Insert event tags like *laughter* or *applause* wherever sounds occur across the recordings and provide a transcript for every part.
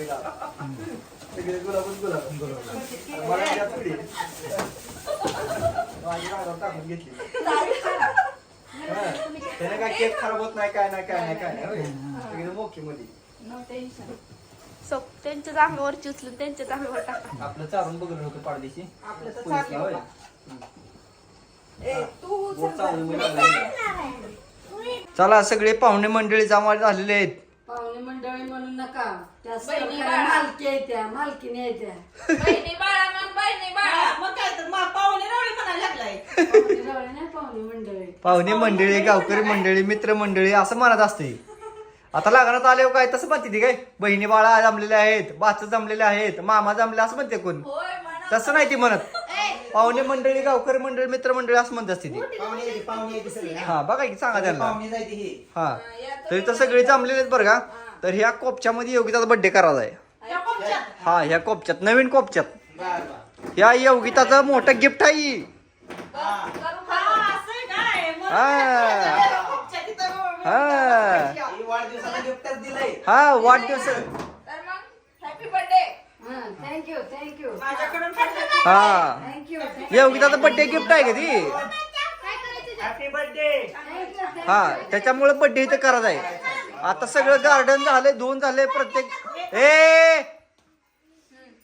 तिकडे गुलाबच गुलाब मला द्या थोडी माझी रांगावर टाकून घेतली. हा. त्याने काय केक खराब होत नाही काय नाही काय नाही काय नाही. होय. तिकडे मोकी मध्ये सो त्यांच्याच अंगावरची उचलून त्यांच्याच अंगावर टाका आपलं चालून बघलं होतं आपलं तर. ए, तू बोट चालून. बघायला. चला सगळे पाहुणे मंडळी जमा झालेले आहेत. पाहुणे मंडळी म्हणू नका. त्या बहिणी बाळा. मालकी येत्या मालकीने येत्या बहिणी बाळा मग बहिणी बाळा. हा, मग काय तर मा- पाहुणे रावळे म्हणायला लागलाय. पाहुणे रावळे नाही पाहुणे मंडळी. पाहुणे मंडळी गावकरी मंडळी मित्र मंडळी असं म्हणत असते. आता लग्नात आले काय तसं म्हणते ती काय? बहिणी बाळा जमलेले आहेत बाच जमलेले आहेत मामा जमले असं म्हणते कोण? होय म्हणा. तसं नाही ती म्हणत. पाहुणे मंडळी गावकरी मंडळी मित्र मंडळी असं म्हणत असते ती पाहुणे येते पाहुणे येते सगळे. हा बघा की सांगा त्यांना. पाहुणे जायते हे. हा तरी तर सगळे जमलेले आहेत बरं का? तर ह्या कोपच्यामध्ये योगिताचा बर्थडे करायचा आहे. त्या कोपच्यात. हा ह्या कोपच्यात नवीन कोपच्यात. बर बर. ह्या योगिताचं मोठं गिफ्ट आहे. ही. हा, असं आहे काय? मग हा. त्या कोपच्यात इथं हा. ही वाढदिवसाला गिफ्टच दिलंय. हा वाढदिवस तर मग हॅपी बर्थडे हा थँक्यू थँक्यू माझ्याकडून पाठवलं. हा. थँक्यू योगिताचं बर्थडे गिफ्ट आहे का ती? हॅपी बर्थडे थँक्यू हा त्याच्यामुळे बर्थडे इथं करायचं आहे. आता सगळं गार्डन झालंय दोन झाले प्रत्येक ए!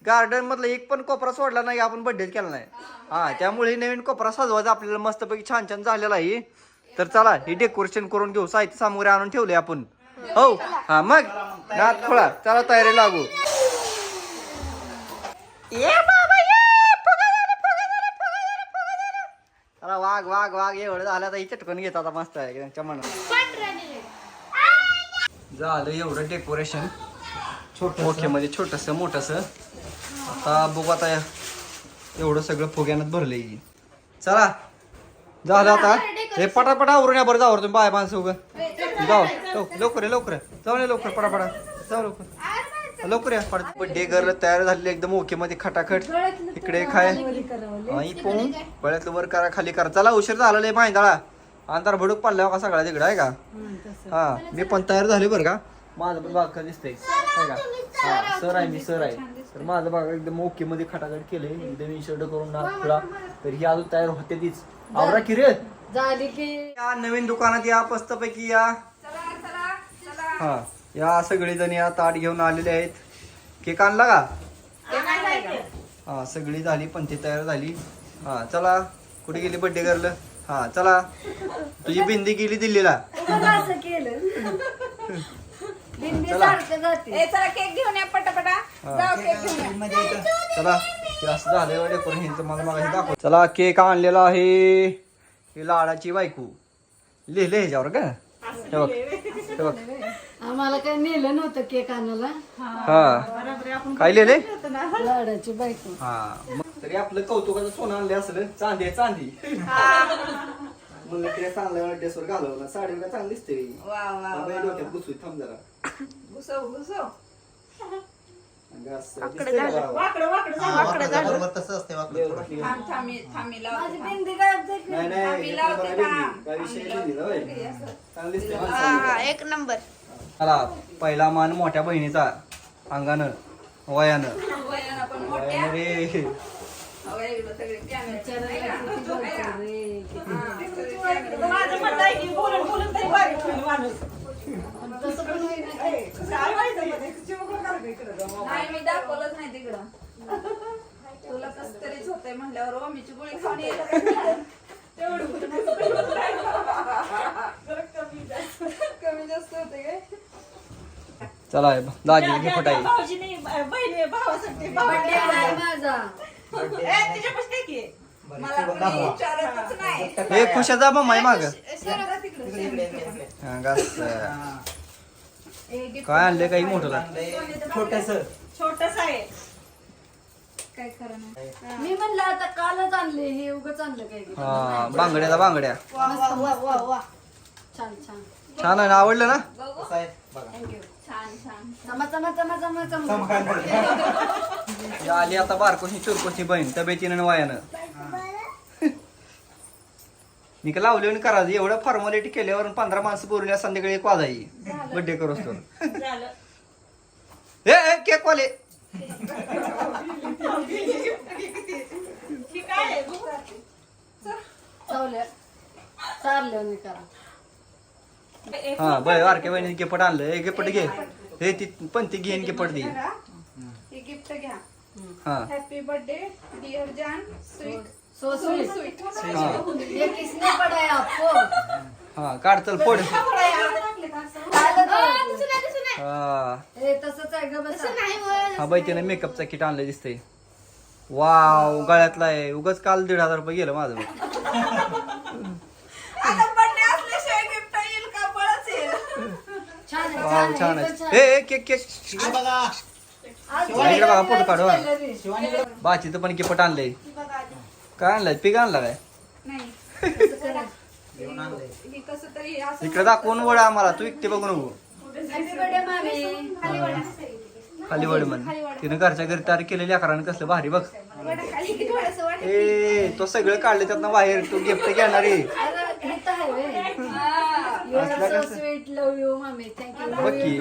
गार्डन मधलं एक पण कोपरा सोडला नाही आपण बर्थडे केला नाही. हा त्यामुळे हे नवीन कोपरा सजवायचा आपल्याला मस्तपैकी छान छान झालेला आहे. तर चला हे डेकोरेशन करून घेऊ. साहित्य सामग्री आणून ठेवले आपण. हो हा मग. नात खोळा. चला तयारी लागू. ये बाबा ये. चला वाघ वाघ वाघ एवढं झालं आता ही चटकन घेत आता मस्त आहे त्यांच्या मनात झालं एवढं डेकोरेशन ओके मध्ये छोटस मोठस. आता बघू आता एवढं सगळं फुग्यानं भरलंय. की. चला झालं आता. हे पटापटा आवरून या बरं जावर तुम्ही बाय माणसं उगं जाऊ. लव- लवकर या, लवकर. या. जाऊन या लवकर पटापटा. जाऊ लवकर. लवकर या. बड्डे गर्ल तयार झालेले एकदम ओके मध्ये खटाखट. इकडे खाय. आई पोहून गळ्यातलं वर करा खाली करा. चला उशीर झाला लय माहिती अंधार भडूक पडला का सगळा तिकडे आहे का? हा मी पण तयार झाले बरं का. माझं पण बाग दिसतंय. आहे का? हा सर आहे मी सर आहे. तर माझं बाग एकदम ओके मध्ये खटाखट केलंय. एकदम शर्ट करून नाचला तर ही अजून तयार होते तीच. आवरा की रे? झाली की. या नवीन दुकानात या मस्तपैकी या. हा. या सगळे जण या ताट घेऊन आलेले आहेत. केक आणला का. हा सगळी झाली पण ती तयार झाली. हा चला कुठे गेली बड्डे गर्ल हा चला. तुझी बिंदी गेली दिल्लीला. बघा असं केलं बिंदी चला. सारखं जाते ए चला केक घेऊन या पटापटा. जाऊ केक घेऊन या. मध्ये येतं चला हे असं झालं डेकोरेशन मला मला हे दाखव चला केक आणलेला आहे. ही लाडाची बायको. लिहिले ह्याच्यावर का? हे बघ हे बघ. आम्हाला काही नेलं नव्हतं केक आणायला. हा. काय लिहिले लाडाची बायको. हा मग तरी आपलं कौतुकाचं सोनं आणले असलं. चांदी आहे चांदी. म्हणलं ड्रेस आणल्यावर ड्रेसवर घालवला. साडी का चांगली दिसते वा वा बाबा, हे डोक्यात घुसू थांब जरा. घुसव घुसव. एक नंबर. चला पहिला मान मोठ्या बहिणीचा अंगानं वयानं. रे. तरी? नाही मी दाखवलंच नाही तिकडं. तुला कस तरीच होतंय म्हणल्यावर ओमीची गोळी खाऊन येतं तेवढं कुठं नसतं. जरा कमी जास्त. कमी जास्त होते काय चला दाजी घे फटाई. भाऊजीने बहिणी भावासाठी भाऊ- बड्डे आहे माझा. ए, तिच्यापाशी दे की. मला कोणी विचारतच नाही. हे खुशाचा मम्मा माग. हा. *laughs* काय आणले काही मोठं छोटस. छोटंसं आहे. काय खरं नाही मी म्हणलं आता कालच आणले हे उगच आणलं काय. हा बांगड्याचा बांगड्या. मस्त, वा वा वा छान छान. छान आहे ना आवडलं ना? बघू कसं आहे? बघा. थँक्यू छान छान. चमा चमा चमा चमा चमा ही आली आता बारकोशी चुरकोशी बहीण तब्येतीनं आणि वयानं. मी का लावली करायचं एवढं फॉर्मॅलिटी केल्यावर पंधरा माणसं बोलून संध्याकाळी एक वाजायची. बड्डे तर झालं. ए केक वाले. ही काय आहे. बघू. चावल्या चालल्या नाही करा. हा बर बारक्या बहिणी गिफ्ट आणलं हे गिफ्ट घे. हे ती पण ती घेईन गिफ्ट दे. हे गिफ्ट घ्या. हा. हॅपी बर्थडे डिअर जान स्वीट सो स्वीट स्वीट हा. ये किसने पढ़ाया आपको? हा काढ चल फोड. हा तसंच आहे ग बसा. हा बाई त्यानं मेकअपचा किट आणलं दिसतंय. वाव गळ्यातला आहे. उगाच काल दीड हजार रुपये गेलं माझं *laughs* आता बर्थडे असल्याशिवाय गिफ्ट येईल का बळच येईल छान आहे वाव छान आहे. ए केक केक हे बघा. इकडे बघा, फोटो काढू, बाचीचं पण गिफ्ट आणलंय. काय आणलंय? पिक आणला काय? ही *laughs* इकडे दाखवून वड आम्हाला. तू इकते बघू नको. Happy birthday, मामी. खाली वड. म्हण. तिनं घरच्या घरी तयार केलेली अकरानं कसलं भारी बघ. ए तो सगळं काढले त्यातनं बाहेर. तू गिफ्ट घेणार आहे. असलं कसं? बघ की.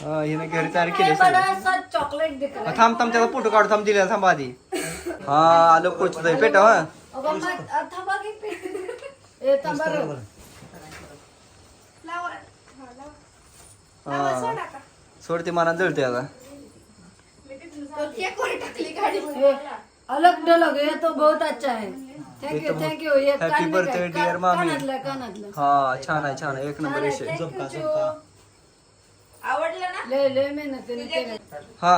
हे हिनं घरी तयार केले सगळं. चॉकलेट दिख रहा हा. थांब थांब त्याचा फोटो काढू थांब दिलेला थांब आधी. हा आलं कोच पेट हा. अगं, मग-. हा. हा. सोड ते मनात जळते आता. तो अलग डलग ये तो बहुत अच्छा है थैंक ये यू तो थैंक यू ये Happy कान में birthday, काय? dear कान- मामी. कानातलं कानातलं हा छान आहे छान आहे एक नंबर आहे, विषय. आवडलं ना लय लय मेहनतीने केलं हा.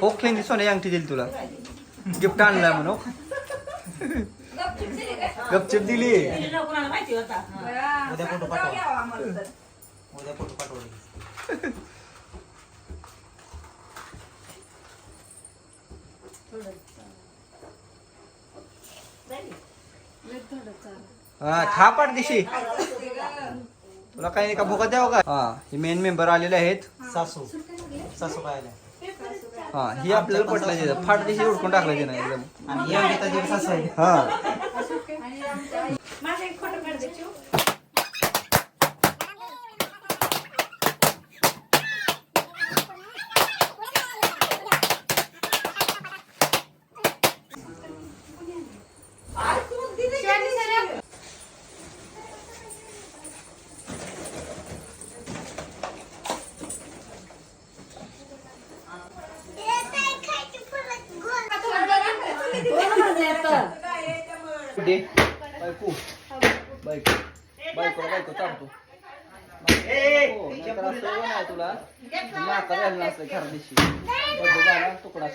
हो अंगठी दिली तुला गिफ्ट आणलाय म्हणून गपचूप दिली काय? गपचिप दिली तिला कोणाला माहिती होता बया, उद्या फोटो पाठवा. उद्या फोटो पाठवले हा खा पाठ दिशी. तुला काही नाही का भुका द्यावं का? हा हे मेन मेंबर आलेले आहेत. सासू. सासू काय हा ही आपल्याला पटलं फाट दिशी उडकून टाकलं तिनं एकदम. आणि सासू आहे. हा आणि आमच्या माझा एक फोटो काढ दे चिऊ. शिवानी सर कोण माझं येतं? दे बायको. बायको. बायको बायको चालतो हो, तुला. नाका झालं नसतं खरं दिवशी झाला तुकडा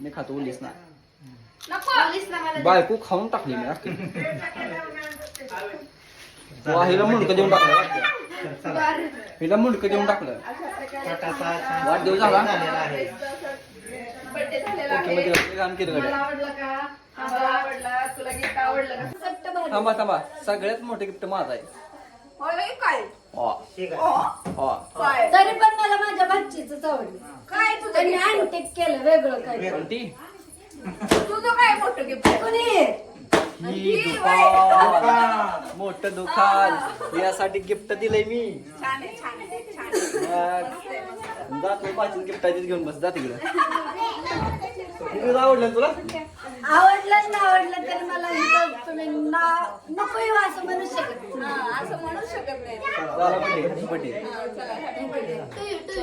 मी खातो उलीस ना. पोलीस ना मला बायको खाऊन टाकली मी अख्खी. तू हिला मुंडकं देऊन टाकलं. हिला मुंडकं देऊन टाकलं. वाढदिवस झाला? ओके, मध्ये केलं आवडलं. तुला गिफ्ट आवडलं का. थांबा थांबा. सगळ्यात मोठे गिफ्ट माझा आहे. होय बाई, काय? हा, आहे. हा. काय? तरी पण मला माझ्या भाचीच आवडलं काय तुझं त्यांनी gift? अँटिक केलं वेगळं काय? तुझं काय मोठं गिफ्ट कोणी? ही दुकान. मोठं दुकान. यासाठी गिफ्ट दिलंय मी. छान आहे छान आहे छान आहे. मग जातो पाचीन गिफ्ट घेऊन बस जा तिकडं. तिकडं आवडलं तुला? आवडलं ना आवडलं तरी मला इथं तुम्ही ना नको येऊ असं म्हणू शकत नाही. हा, असं म्हणू शकत नाही. झाला हा, चला, happy birthday.